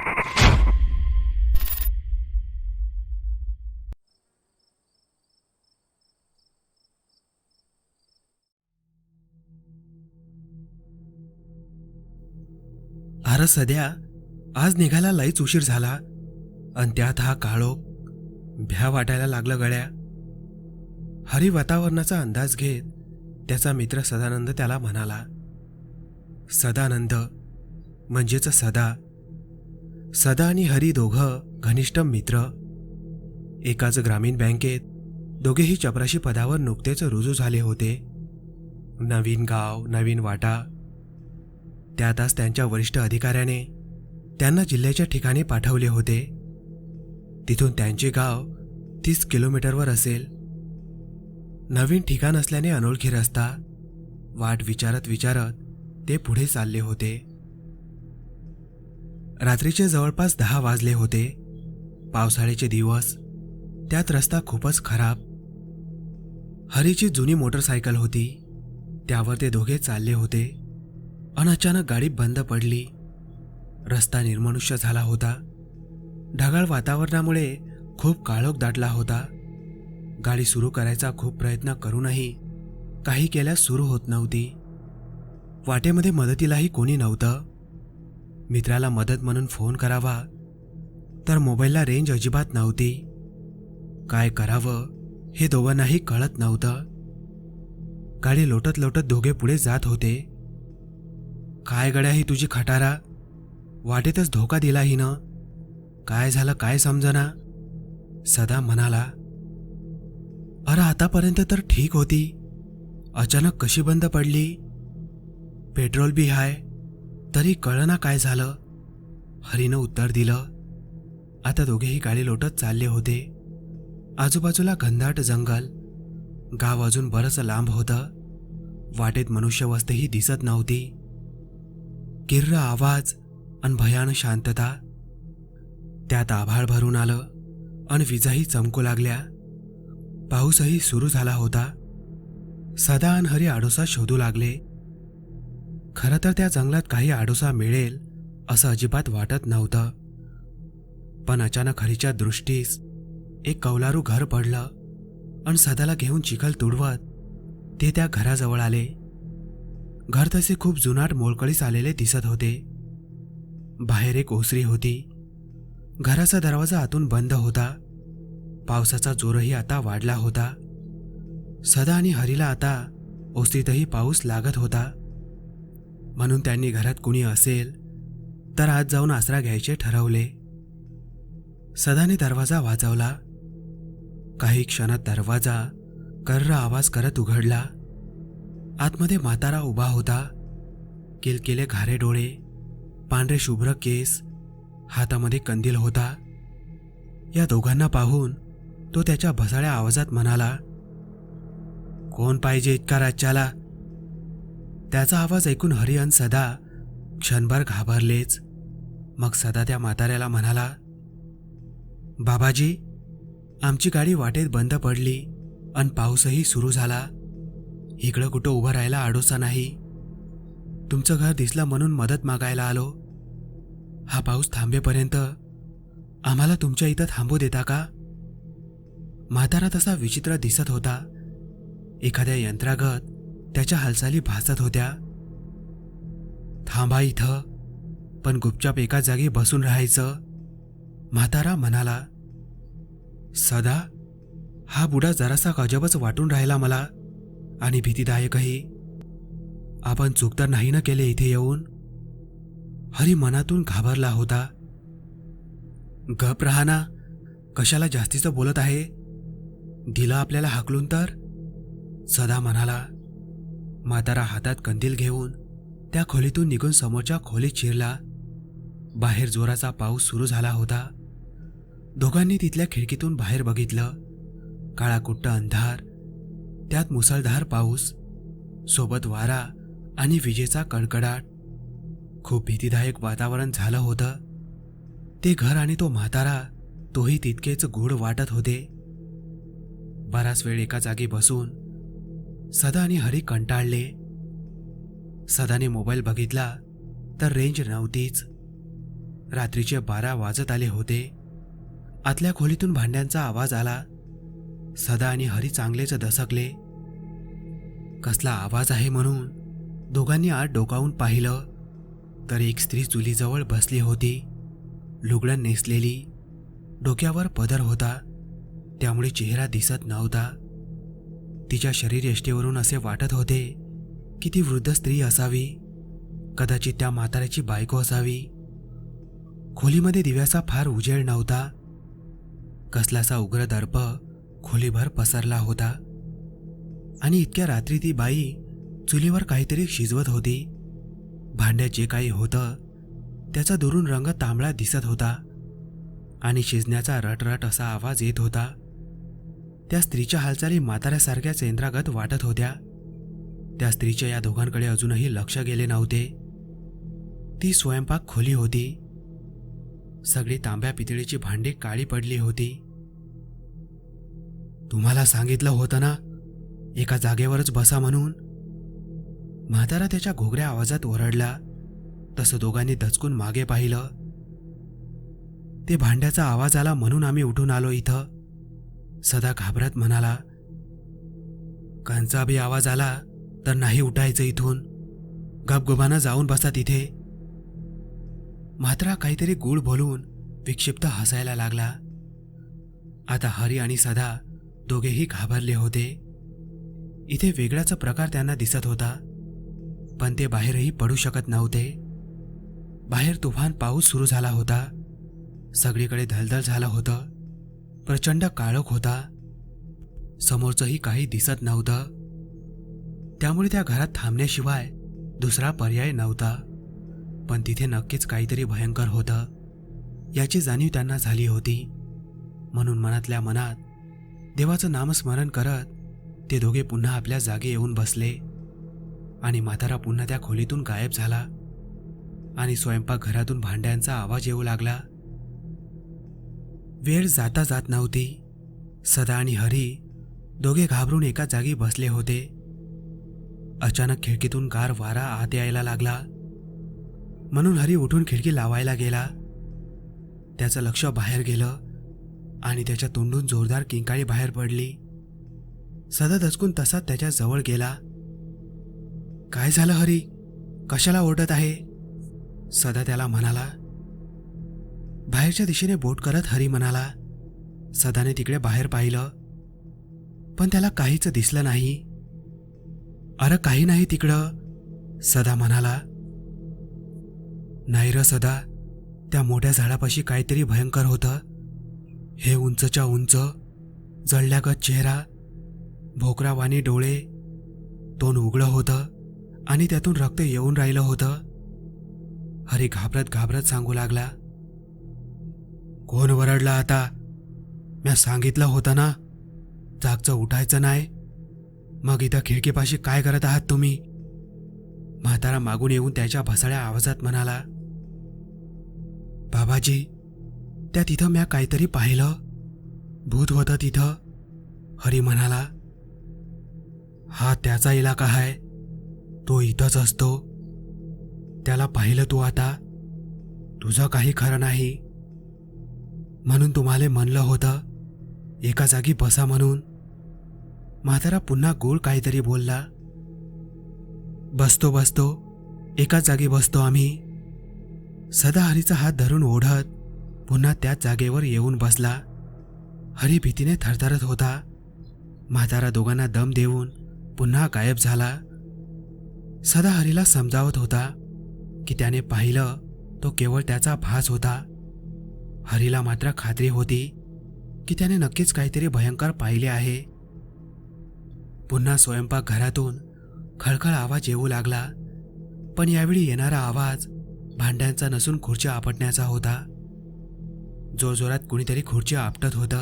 अरे सध्या आज निघायला लईच उशीर झाला. आणि त्यात हा काळोख भ्या वाटायला लागलं गड्या. हरी वातावरणाचा अंदाज घेत त्याचा मित्र सदानंद त्याला म्हणाला सदानंद म्हणजेच सदा सदा आणि हरी दोघं घनिष्ठ मित्र. एकाच ग्रामीण बँकेत दोघेही चपराशी पदावर नुकतेच रुजू झाले होते. नवीन गाव नवीन वाटा. त्यातच त्यांच्या वरिष्ठ अधिकाऱ्याने त्यांना जिल्ह्याच्या ठिकाणी पाठवले होते. तिथून त्यांचे गाव तीस किलोमीटरवर असेल. नवीन ठिकाण असल्याने अनोळखी रस्ता वाट विचारत विचारत ते पुढे चालले होते. रात्रीचे जवळपास दहा वाजले होते. पावसाळ्याचे दिवस. त्यात रस्ता खूपच खराब. हरीची जुनी मोटरसायकल होती. त्यावर ते दोघे चालले होते. अन अचानक गाडी बंद पडली. रस्ता निर्मनुष्य झाला होता. ढगाळ वातावरणामुळे खूप काळोख दाटला होता. गाडी सुरू करायचा खूप प्रयत्न करूनही काही केल्यास सुरू होत नव्हती. वाटेमध्ये मदतीलाही कोणी नव्हतं. मित्राला मदत म्हणून फोन करावा. तर मोबाईलला रेंज अजिबात नव्हती. काय करावं हे दोघांनाही कळत नव्हतं. गाडी लोटत लोटत दोघे पुढे जात होते. काय गड्या ही तुझी खटारा? वाटेतच धोका दिला हिनं. काय झालं काय समजना? सदा म्हणाला अरे आतापर्यंत तर ठीक होती. अचानक कशी बंद पडली? पेट्रोल बी हाय. तरी कळना काय झालं. हरीनं उत्तर दिलं आता दोघेही गाडी लोटत चालले होते. आजूबाजूला घनदाट जंगल गाव अजून बरंच लांब होतं. वाटेत मनुष्यवस्तीही दिसत नव्हती. किर्र आवाज अन भयान शांतता. त्यात आभाळ भरून आलं अन विजाही चमकू लागल्या. पाऊसही सुरू झाला होता. सदा अन हरी आडोसा शोधू लागले. खरं तर त्या जंगलात काही आडोसा मिळेल असं अजिबात वाटत नव्हतं. पण अचानक हरीच्या दृष्टीस एक कौलारू घर पडलं आणि सदाला घेऊन चिखल तुडवत ते त्या घराजवळ आले. घर तसे खूप जुनाट मोलकळीस आलेले दिसत होते. बाहेर एक ओसरी होती. घराचा दरवाजा आतून बंद होता. पावसाचा जोरही आता वाढला होता. सदा आणि हरीला आता ओसरीतही पाऊस लागत होता. म्हणून त्यांनी घरात कुणी असेल तर आज जाऊन आसरा घ्यायचे ठरवले. सदाने दरवाजा वाजवला. काही क्षणात दरवाजा कर्र आवाज करत उघडला. आतमध्ये म्हातारा उभा होता. किलकिले घारे डोळे पांढरे शुभ्र केस हातामध्ये कंदील होता. या दोघांना पाहून तो त्याच्या भसाळ्या आवाजात म्हणाला कोण पाहिजे इतका राज्याला त्याचा आवाज ऐकून हरिहन सदा क्षणभर घाबरलेच. मग सदा त्या म्हाताऱ्याला म्हणाला बाबाजी आमची गाडी वाटेत बंद पडली अन पाऊसही सुरू झाला. इकडं कुठं उभं राहायला आडोसा नाही. तुमचं घर दिसलं म्हणून मदत मागायला आलो. हा पाऊस थांबेपर्यंत आम्हाला तुमच्या इथं थांबू देता का? म्हातारा तसा विचित्र दिसत होता. एखाद्या यंत्रागत त्याच्या हालचाली भासत होत्या. थांबा इथं पण गुपचाप एका जागी बसून राहायचं. म्हातारा म्हणाला सदा हा बुडा जरासा गजबच वाटून राहिला मला आणि भीतीदायकही. आपण चूक तर नाही ना केले इथे येऊन? हरी मनातून घाबरला होता. गप राहा कशाला जास्तीचं बोलत आहे? दिलं आपल्याला हाकलून तर? सदा म्हणाला म्हातारा हातात कंदील घेऊन त्या खोलीतून निघून समोरच्या खोलीत शिरला. बाहेर जोराचा पाऊस सुरू झाला होता. दोघांनी तिथल्या खिडकीतून बाहेर बघितलं. काळाकुट्ट अंधार त्यात मुसळधार पाऊस सोबत वारा आणि विजेचा कडकडाट. खूप भीतीदायक वातावरण झालं होतं. ते घर आणि तो म्हातारा तोही तितकेच गोड वाटत होते. बराच वेळ एका जागी बसून सदा आणि हरी कंटाळले. सदाने मोबाईल बघितला तर रेंज नव्हतीच. रात्रीचे बारा वाजत आले होते. आतल्या खोलीतून भांड्यांचा आवाज आला. सदा आणि हरी चांगलेच दसकले. कसला आवाज आहे म्हणून दोघांनी आत डोकावून पाहिलं तर एक स्त्री चुलीजवळ बसली होती. लुगडं नेसलेली. डोक्यावर पदर होता. त्यामुळे चेहरा दिसत नव्हता. तिच्या शरीरयष्टीवरून असे वाटत होते की ती वृद्ध स्त्री असावी कदाचित त्या म्हाताऱ्याची बायको असावी. खोलीमध्ये दिव्याचा फार उजेड नव्हता. कसलासा उग्र दर्प खोलीभर पसरला होता. आणि इतक्या रात्री ती बाई चुलीवर काहीतरी शिजवत होती. भांड्यात जे काही होतं त्याचा दुरून रंग तांबडा दिसत होता. आणि शिजण्याचा रटरट असा आवाज येत होता. त्या स्त्रीच्या हालचाली म्हाताऱ्यासारख्या चेंद्रागत वाटत होत्या. त्या स्त्रीच्या या दोघांकडे अजूनही लक्ष गेले नव्हते. ती स्वयंपाक खोली होती. सगळी तांब्या पितळीची भांडी काळी पडली होती. तुम्हाला सांगितलं होतं ना? एका जागेवरच बसा म्हणून. म्हातारा त्याच्या घोगऱ्या आवाजात ओरडला. तसं दोघांनी दचकून मागे पाहिलं. ते भांड्याचा आवाज आला म्हणून आम्ही उठून आलो इथं. सदा घाबरत म्हणाला कांचा बी आवाज आला तर नाही उठायचं इथून. गपगुबानं जाऊन बसा तिथे. मात्र काहीतरी गुळ बोलून विक्षिप्त हसायला लागला. आता हरी आणि सदा दोघेही घाबरले होते. इथे वेगळाच प्रकार त्यांना दिसत होता पण ते बाहेरही पडू शकत नव्हते. बाहेर तुफान पाऊस सुरू झाला होता. सगळीकडे धलधल झालं होतं. प्रचंड काळोख होता. समोरचंही काही दिसत नव्हतं. त्यामुळे त्या घरात थांबण्याशिवाय दुसरा पर्याय नव्हता. पण तिथे नक्कीच काहीतरी भयंकर होतं. याची जाणीव त्यांना झाली होती. म्हणून मनातल्या मनात देवाचं नामस्मरण करत ते दोघे पुन्हा आपल्या जागे येऊन बसले. आणि म्हातारा पुन्हा त्या खोलीतून गायब झाला. आणि स्वयंपाकघरातून भांड्यांचा आवाज येऊ लागला. वेळ जाता जात नव्हती. सदा आणि हरी दोघे घाबरून एका जागी बसले होते. अचानक खिडकीतून गार वारा आत यायला लागला. म्हणून हरी उठून खिडकी लावायला गेला. त्याचं लक्ष बाहेर गेलं आणि त्याच्या तोंडून जोरदार किंकाळी बाहेर पडली. सदा दचकून तसाच त्याच्याजवळ गेला. काय झालं हरी? कशाला ओरडत आहे? सदा त्याला म्हणाला. बाहेरच्या दिशेने बोट करत हरी म्हणाला सदाने तिकडे बाहेर पाहिलं पण त्याला काहीच दिसलं नाही. अरे काही नाही तिकडं सदा म्हणाला. नाही र सदा त्या मोठ्या झाडापाशी काहीतरी भयंकर होतं. हे उंचच्या उंच जळल्यागत चेहरा भोकरावानी डोळे तोंड उघडं होतं आणि त्यातून रक्त येऊन राहिलं होतं. हरी घाबरत घाबरत सांगू लागला. कोण वरडला आता? म्या सांगितलं होतं ना जागचं उठायचं नाही. मग इथं खिडकीपाशी काय करत आहात तुम्ही? म्हातारा मागून येऊन त्याच्या भसाळ्या आवाजात म्हणाला बाबाजी त्या तिथं म्या काहीतरी पाहिलं. भूत होतं तिथं. हरी म्हणाला हा त्याचा इलाका आहे तो इथंच असतो. त्याला पाहिलं तू आता. तुझं काही खरं नाही. म्हणून तुम्हाला म्हणलं होतं. एका जागी बसा म्हणून. म्हातारा पुन्हा गोड काहीतरी बोलला. बसतो बसतो. एकाच जागी बसतो आम्ही. सदा हरीचा हात धरून ओढत पुन्हा त्याच जागेवर येऊन बसला. हरी भीतीने थरथरत होता. म्हातारा दोघांना दम देऊन पुन्हा गायब झाला. सदा हरीला समजावत होता की त्याने पाहिलं तो केवळ त्याचा भास होता. हरीला मात्र खात्री होती की त्याने नक्कीच काहीतरी भयंकर पाहिले आहे. पुन्हा स्वयंपाकघरातून खळखळ आवाज येऊ लागला पण यावेळी येणारा आवाज भांड्यांचा नसून खुर्ची आपटण्याचा होता. जोरजोरात कुणीतरी खुर्ची आपटत होतं.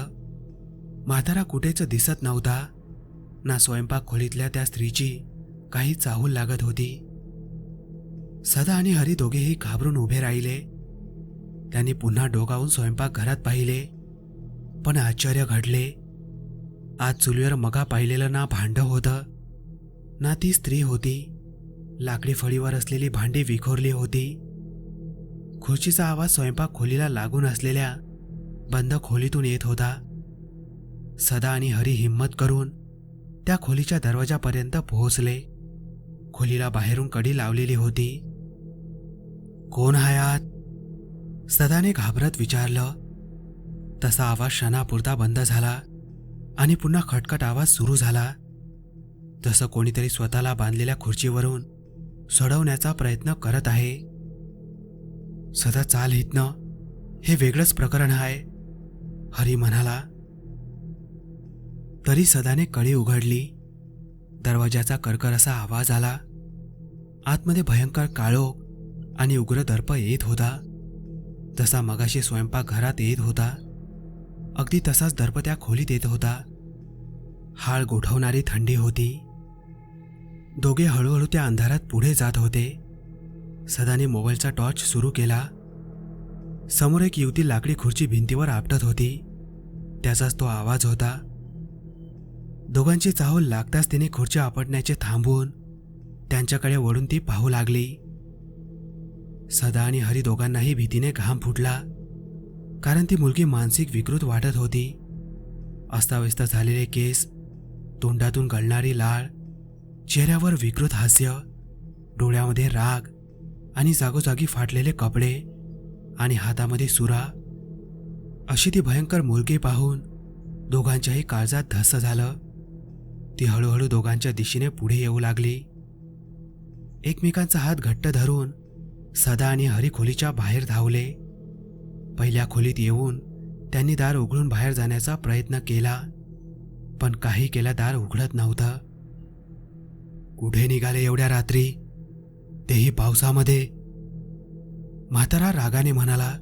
म्हातारा कुठेच दिसत नव्हता ना स्वयंपाक खोलीतल्या त्या स्त्रीची काही चाहूल लागत होती. सदा आणि हरी दोघेही घाबरून उभे राहिले. त्यांनी पुन्हा डोकावून स्वयंपाकघरात पाहिले. पण आश्चर्य घडले. आज चुलीवर मगा पाहिलेलं ना भांड होतं ना ती स्त्री होती. लाकडी फळीवर असलेली भांडी विखोरली होती. खुर्चीचा आवाज स्वयंपाक खोलीला लागून असलेल्या बंद खोलीतून येत होता. सदा आणि हरी हिंमत करून त्या खोलीच्या दरवाजापर्यंत पोहोचले. खोलीला बाहेरून कडी लावलेली होती. कोण आहे सदाने घाबरत विचारलं. तसा आवाज क्षणापुरता बंद झाला आणि पुन्हा खटखट आवाज सुरू झाला. जसं कोणीतरी स्वतःला बांधलेल्या खुर्चीवरून सोडवण्याचा प्रयत्न करत आहे. सदा चाल हितनं हे वेगळंच प्रकरण आहे हरी म्हणाला. तरी सदाने कळी उघडली. दरवाजाचा करकर असा आवाज आला. आतमध्ये भयंकर काळोख आणि उग्र दर्प येत होता. जसा मगाशी स्वयंपाक घरात येत होता. अगदी तसाच दर्प त्या खोलीत येत होता. हाळ गोठवणारी थंडी होती. दोघे हळूहळू त्या अंधारात पुढे जात होते. सदाने मोबाईलचा टॉर्च सुरू केला. समोर एक युवती लाकडी खुर्ची भिंतीवर आपटत होती. त्याचाच तो आवाज होता. दोघांची चाहूल लागताच तिने खुर्च्या आपटण्याचे थांबवून त्यांच्याकडे वळून ती पाहू लागली. सदा आणि हरी दोघांनाही भीतीने घाम फुटला कारण ती मुलगी मानसिक विकृत वाटत होती. अस्ताव्यस्त झालेले केस तोंडातून गळणारी लाळ चेहऱ्यावर विकृत हास्य डोळ्यामध्ये राग आणि जागोजागी फाटलेले कपडे आणि हातामध्ये सुरा. अशी ती भयंकर मुलगी पाहून दोघांच्याही काळजात धस्स झालं. ती हळूहळू दोघांच्या दिशेने पुढे येऊ लागली. एकमेकांचा हात घट्ट धरून सदा आणि हरी खोलीच्या बाहेर धावले. पहिल्या खोलीत येऊन त्यांनी दार उघडून बाहेर जाण्याचा प्रयत्न केला पण काही केला दार उघडत नव्हतं. कुठे निघाले एवढ्या रात्री? तेही पावसामध्ये. म्हातारा रागाने म्हणाला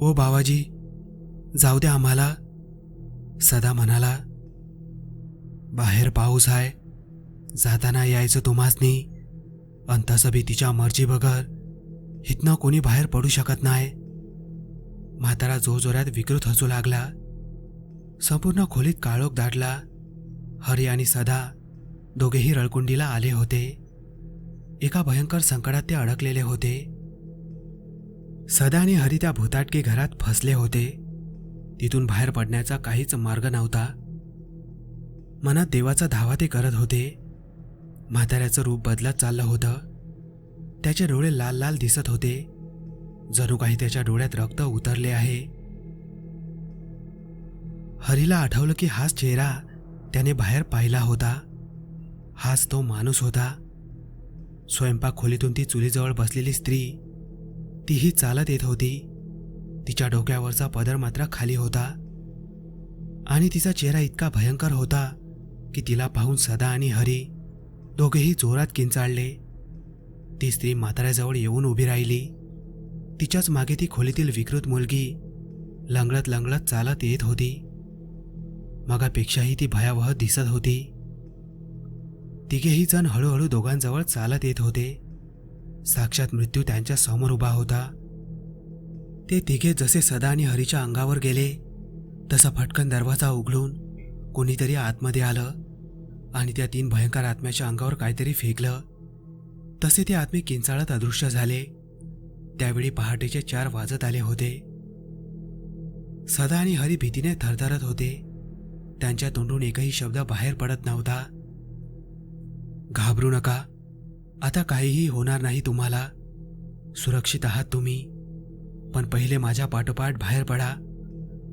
ओ बाबाजी जाऊ द्या आम्हाला. सदा म्हणाला बाहेर पाऊस आहे. जाताना यायचं तुम्हासनी. अन तसं मर्जी बगर. इथनं कोणी बाहेर पडू शकत नाही. म्हातारा जोरजोरात विकृत हसू लागला. संपूर्ण खोलीत काळोख दाडला हरी आणि सदा दोघेही रळकुंडीला आले होते. एका भयंकर संकटात ते अडकलेले होते. सदा आणि हरी त्या भूताटकी घरात फसले होते. तिथून बाहेर पडण्याचा काहीच मार्ग नव्हता. मनात देवाचा धावा ते करत होते. म्हाताऱ्याचं रूप बदलत चाललं होतं. त्याचे डोळे लाल लाल दिसत होते. जणू काही त्याच्या डोळ्यात रक्त उतरले आहे. हरीला आठवलं की हाच चेहरा त्याने बाहेर पाहिला होता. हाच तो माणूस होता. स्वयंपाक खोलीतून ती चुलीजवळ बसलेली स्त्री. तीही चालत येत होती. तिच्या डोक्यावरचा पदर मात्र खाली होता. आणि तिचा चेहरा इतका भयंकर होता की तिला पाहून सदा आणि हरी दोघेही जोरात किंचाळले. ती स्त्री म्हाताऱ्याजवळ येऊन उभी राहिली. तिच्याच मागे ती खोलीतील विकृत मुलगी लंगडत लंगडत चालत येत होती. मगापेक्षाही ती भयावह दिसत होती. तिघेही जण हळूहळू दोघांजवळ चालत येत होते. साक्षात मृत्यू त्यांच्यासमोर उभा होता. ते तिघे जसे सदा आणि हरीच्या अंगावर गेले तसा फटकन दरवाजा उघडून कोणीतरी आतमध्ये आलं. आणि त्या तीन भयंकर आत्म्याच्या अंगावर काहीतरी फेकलं. तसे ते आत्मे किंचाळत अदृश्य झाले. त्यावेळी पहाटेचे चार वाजत आले होते. सदा आणि हरी भीतीने थरथरत होते. त्यांच्या तोंडून एकही शब्द बाहेर पडत नव्हता. घाबरू नका. आता काहीही होणार नाही तुम्हाला. सुरक्षित आहात तुम्ही. पण पहिले माझ्या पाठोपाठ बाहेर पडा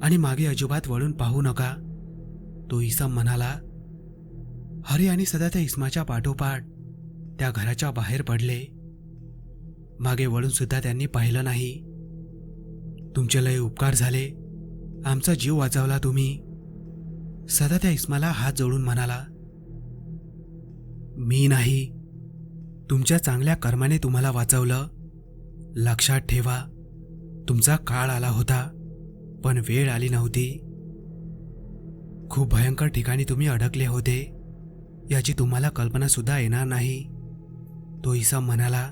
आणि मागे अजिबात वळून पाहू नका. तो इसम म्हणाला हरी आणि सदा त्या इस्माच्या पाठोपाठ त्या घराच्या बाहेर पडले. मागे वळून सुद्धा त्यांनी पाहिलं नाही. तुमचे लय उपकार झाले. आमचा जीव वाचवला तुम्ही. सदा त्या इस्माला हात जोडून म्हणाला मी नाही. तुमच्या चांगल्या कर्माने तुम्हाला वाचवलं. लक्षात ठेवा. तुमचा काळ आला होता पण वेळ आली नव्हती. खूप भयंकर ठिकाणी तुम्ही अडकले होते. याची तुम्हाला कल्पना सुद्धा येणार नाही. तो इसम म्हणाला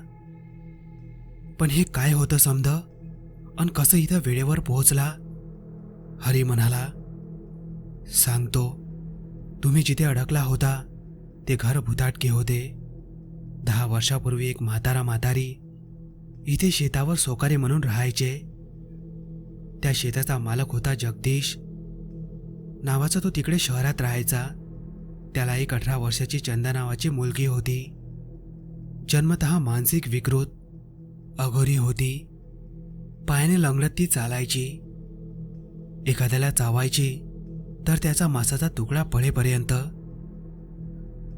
पण हे काय होतं समध? अन कसं इथं वेळेवर पोहोचला? हरी म्हणाला सांगतो. तुम्ही जिथे अडकला होता ते घर भुताटके होते. दहा वर्षापूर्वी एक म्हातारा म्हातारी इथे शेतावर सोकारे म्हणून राहायचे. त्या शेताचा मालक होता जगदीश. नावाचा तो तिकडे शहरात राहायचा. त्याला एक अठरा वर्षाची चंदा नावाची मुलगी होती. जन्मत मानसिक विकृत अघोरी होती. पायाने लंगडत ती चालायची. एखाद्याला चावायची तर त्याचा मासाचा तुकडा पडेपर्यंत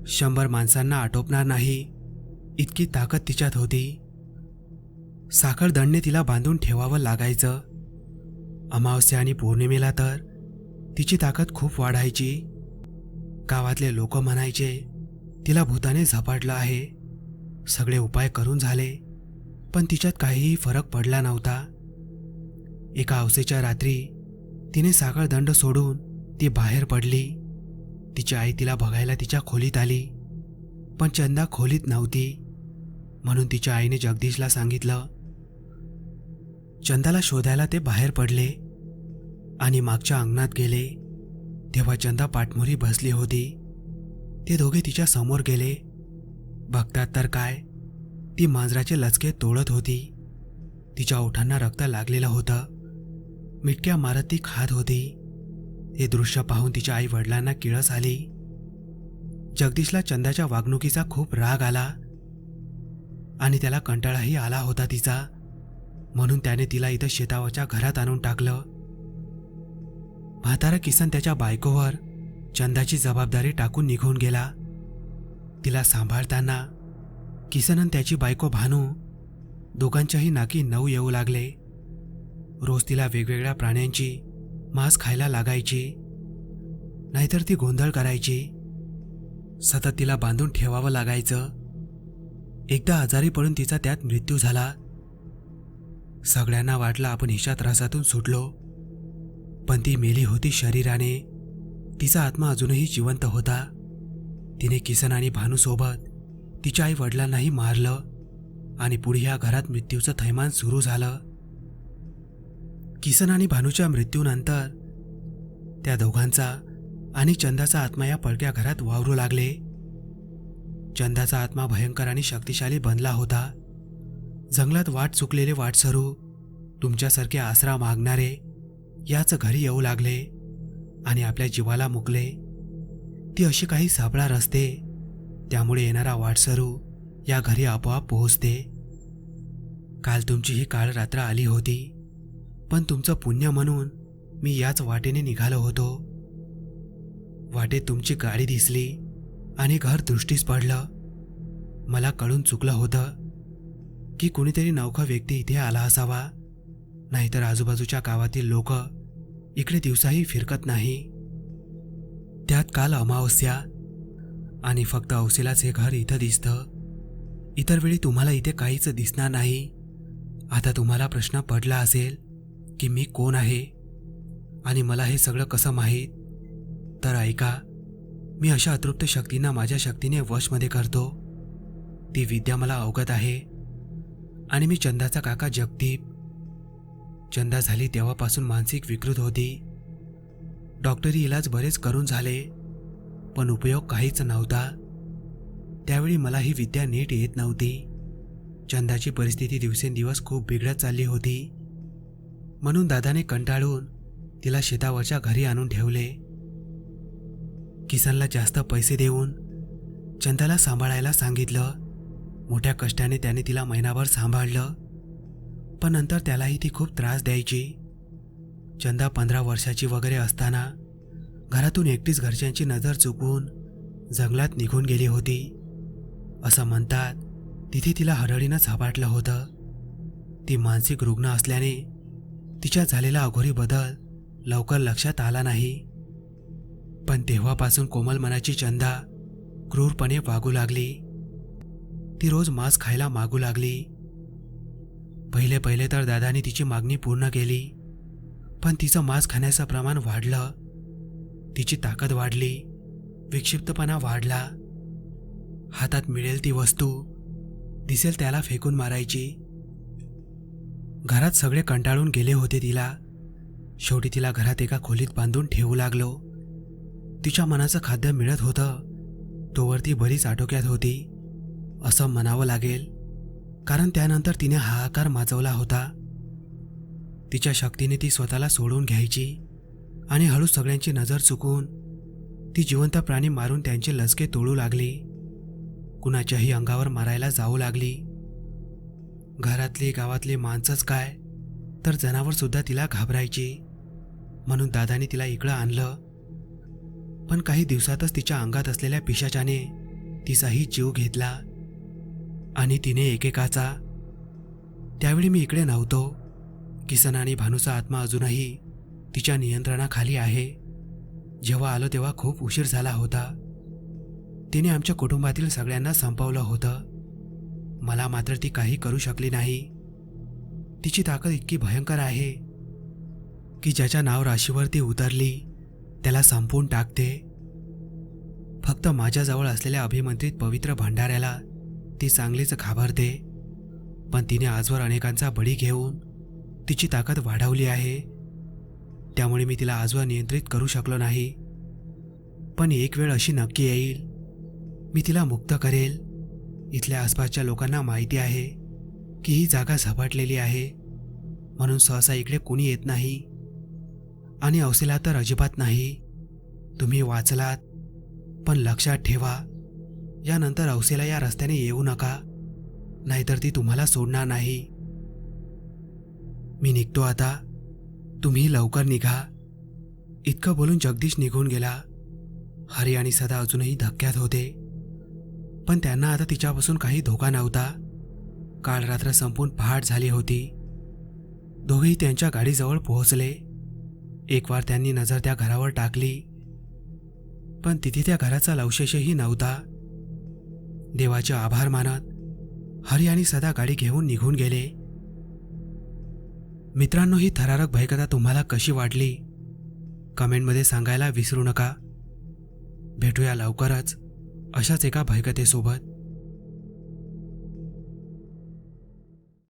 शंभर माणसांना आटोपणार नाही इतकी ताकद तिच्यात होती. साखरदंडने तिला बांधून ठेवावं लागायचं. अमावस्या आणि पौर्णिमेला तर तिची ताकद खूप वाढायची. गावातले लोक म्हणायचे तिला भूताने झपाटलं आहे. सगळे उपाय करून झाले पण तिच्यात काहीही फरक पडला नव्हता. एका अवसेच्या रात्री तिने साखळदंड सोडून ती बाहेर पडली. तिची आई तिला बघायला तिच्या खोलीत आली पण चंदा खोलीत नव्हती. म्हणून तिच्या आईने जगदीशला सांगितलं चंदाला शोधायला ते बाहेर पडले आणि मागच्या अंगणात गेले. तेव्हा चंदा पाठमोरी बसली होती. ते दोघे तिच्या समोर गेले. बघतात तर काय ती मांजराचे लचके तोडत होती. तिच्या ओठांना रक्त लागलेलं होतं. मिटक्या मारत ती खात होती. हे दृश्य पाहून तिच्या आई वडिलांना किळस आली. जगदीशला चंदाच्या वागणुकीचा खूप राग आला. आणि त्याला कंटाळाही आला होता तिचा. म्हणून त्याने तिला इथं शेतावरच्या घरात आणून टाकलं. म्हातारा किसन त्याच्या बायकोवर चंदाची जबाबदारी टाकून निघून गेला. तिला सांभाळताना किसनन त्याची बायको भानू दोघांच्याही नाकी नऊ येऊ लागले. रोज तिला वेगवेगळ्या प्राण्यांची मांस खायला लागायची नाहीतर ती गोंधळ करायची. सतत तिला बांधून ठेवावं लागायचं. एकदा आजारी पडून तिचा त्यात मृत्यू झाला. सगळ्यांना वाटलं आपण हिशात रसातून सुटलो. पण ती मेली होती शरीराने. तिचा आत्मा अजूनही जिवंत होता. तिने किसन आणि भानूसोबत तिच्या आई वडिलांनाही मारलं आणि पुढे या घरात मृत्यूचं थैमान सुरू झालं. किसन आणि भानूच्या मृत्यूनंतर त्या दोघांचा आणि चंदाचा आत्मा या पडक्या घरात वावरू लागले. चंदाचा आत्मा भयंकर आणि शक्तिशाली बनला होता. जंगलात वाट चुकलेले वाटसरू तुमच्यासारखे आसरा मागणारे याच घरी येऊ लागले आणि आपल्या जीवाला मुकले. ती अशी काही सापळा रस्ते त्यामुळे येणारा वाटसरू या घरी आपोआप पोहोचते. काल तुमची ही काळ रात्र आली होती पण तुमचं पुण्य म्हणून मी याच वाटेने निघालो होतो. वाटेत तुमची गाडी दिसली आणि घर दृष्टीस पडलं. मला कळून चुकलं होतं की कुणीतरी नौका व्यक्ती इथे आला असावा नाहीतर आजूबाजूच्या गावातील लोक इकडे दिवसाही फिरकत नाही. त्यात काल अमावस्या आणि फक्त अवसेलाच हे घर इथं दिसतं. इतर वेळी तुम्हाला इथे काहीच दिसणार नाही. आता तुम्हाला प्रश्न पडला असेल की मी कोण आहे? आणि मला हे सगळं कसं माहीत? तर ऐका मी अशा अतृप्त शक्तींना माझ्या शक्तीने वशमध्ये करतो. ती विद्या मला अवगत आहे. आणि मी चंदाचा काका जगदीप चंदा झाली तेव्हापासून मानसिक विकृत होती. डॉक्टरी इलाज बरेच करून झाले पण उपयोग काहीच नव्हता. त्यावेळी मला ही विद्या नीट येत नव्हती. चंदाची परिस्थिती दिवसेंदिवस खूप बिघडत चालली होती. म्हणून दादाने कंटाळून तिला शेतावरच्या घरी आणून ठेवले. किसनला जास्त पैसे देऊन चंदाला सांभाळायला सांगितलं. मोठ्या कष्टाने त्याने तिला महिनाभर सांभाळलं. पण नंतर त्यालाही ती खूप त्रास द्यायची. चंदा पंधरा वर्षाची वगैरे असताना घरातून एकटीच घरच्यांची नजर चुकवून जंगलात निघून गेली होती. असं म्हणतात तिथे तिला हरळीनं झपाटलं होतं. ती मानसिक रुग्ण असल्याने तिच्या झालेला अघोरी बदल लवकर लक्षात आला नाही. पण तेव्हापासून कोमल मनाची चंदा क्रूरपणे वागू लागली. ती रोज मांस खायला मागू लागली. पहिले पहिले तर दादाने तिची मागणी पूर्ण केली पण तिचं मांस खाण्याचं प्रमाण वाढलं. तिची ताकद वाढली विक्षिप्तपणा वाढला. हातात मिळेल ती वस्तू दिसेल त्याला फेकून मारायची. घरात सगळे कंटाळून गेले होते तिला. शेवटी तिला घरात एका खोलीत बांधून ठेवू लागलो. तिच्या मनाचं खाद्य मिळत होतं तोवर ती बरीच आटोक्यात होती असं म्हणावं लागेल. कारण त्यानंतर तिने हाहाकार माजवला होता. तिच्या शक्तीने ती स्वतःला सोडून घ्यायची आणि हळू सगळ्यांची नजर चुकून ती जिवंत प्राणी मारून त्यांचे लसके तोडू लागली. कुणाच्याही अंगावर मारायला जाऊ लागली. घरातली गावातली माणसंच काय तर जनावरसुद्धा तिला घाबरायची. म्हणून दादाने तिला इकडं आणलं. पण काही दिवसातच तिच्या अंगात असलेल्या पिशाच्याने तिचाही जीव घेतला. आणि तिने एकेकाचा. त्यावेळी मी इकडे नव्हतो. किसन आणि भानूचा आत्मा अजूनही तिच्या नियंत्रणाखाली आहे. जेव्हा आलो तेव्हा खूप उशीर झाला होता. तिने आमच्या कुटुंबातील सगळ्यांना संपवलं होतं. मला मात्र ती काही करू शकली नाही. तिची ताकद इतकी भयंकर आहे की ज्याच्या नाव राशीवर ती उतरली त्याला संपवून टाकते. फक्त माझ्याजवळ असलेल्या अभिमंत्रित पवित्र भंडाऱ्याला ती चांगलीच घाबरते. पण तिने आजवर अनेकांचा बळी घेऊन तिची ताकद वाढवली आहे. त्यामुळे मी तिला आजवर नियंत्रित करू शकलो नाही. पण एक वेळ अशी नक्की येईल. मी तिला मुक्त करेल. इथल्या आसपासच्या लोकांना माहिती आहे की ही जागा झपाटलेली आहे. म्हणून सहसा इकडे कुणी येत नाही. आणि अवसेला तर अजिबात नाही. तुम्ही वाचलात पण लक्षात ठेवा. यानंतर औसेला या रस्त्याने येऊ नका. नाहीतर ती तुम्हाला सोडणार नाही. मी निघतो आता. तुम्ही लवकर निघा. इतकं बोलून जगदीश निघून गेला. हरी आणि सदा अजूनही धक्क्यात होते. पण त्यांना आता तिच्यापासून काही धोका नव्हता. काल रात्र संपून पहाट झाली होती. दोघेही त्यांच्या गाडीजवळ पोहोचले. एक वार त्यांनी नजर त्या घरावर टाकली. पण तिथे त्या घराचा लवशेषही नव्हता. देवाचे आभार मानत हरी आणि सदा गाडी घेऊन निघून गेले. मित्रांनो ही थरारक भयकथा तुम्हाला कशी वाटली? कमेंटमध्ये सांगायला विसरू नका. भेटूया लवकरच अशाच एका भयकथेसोबत.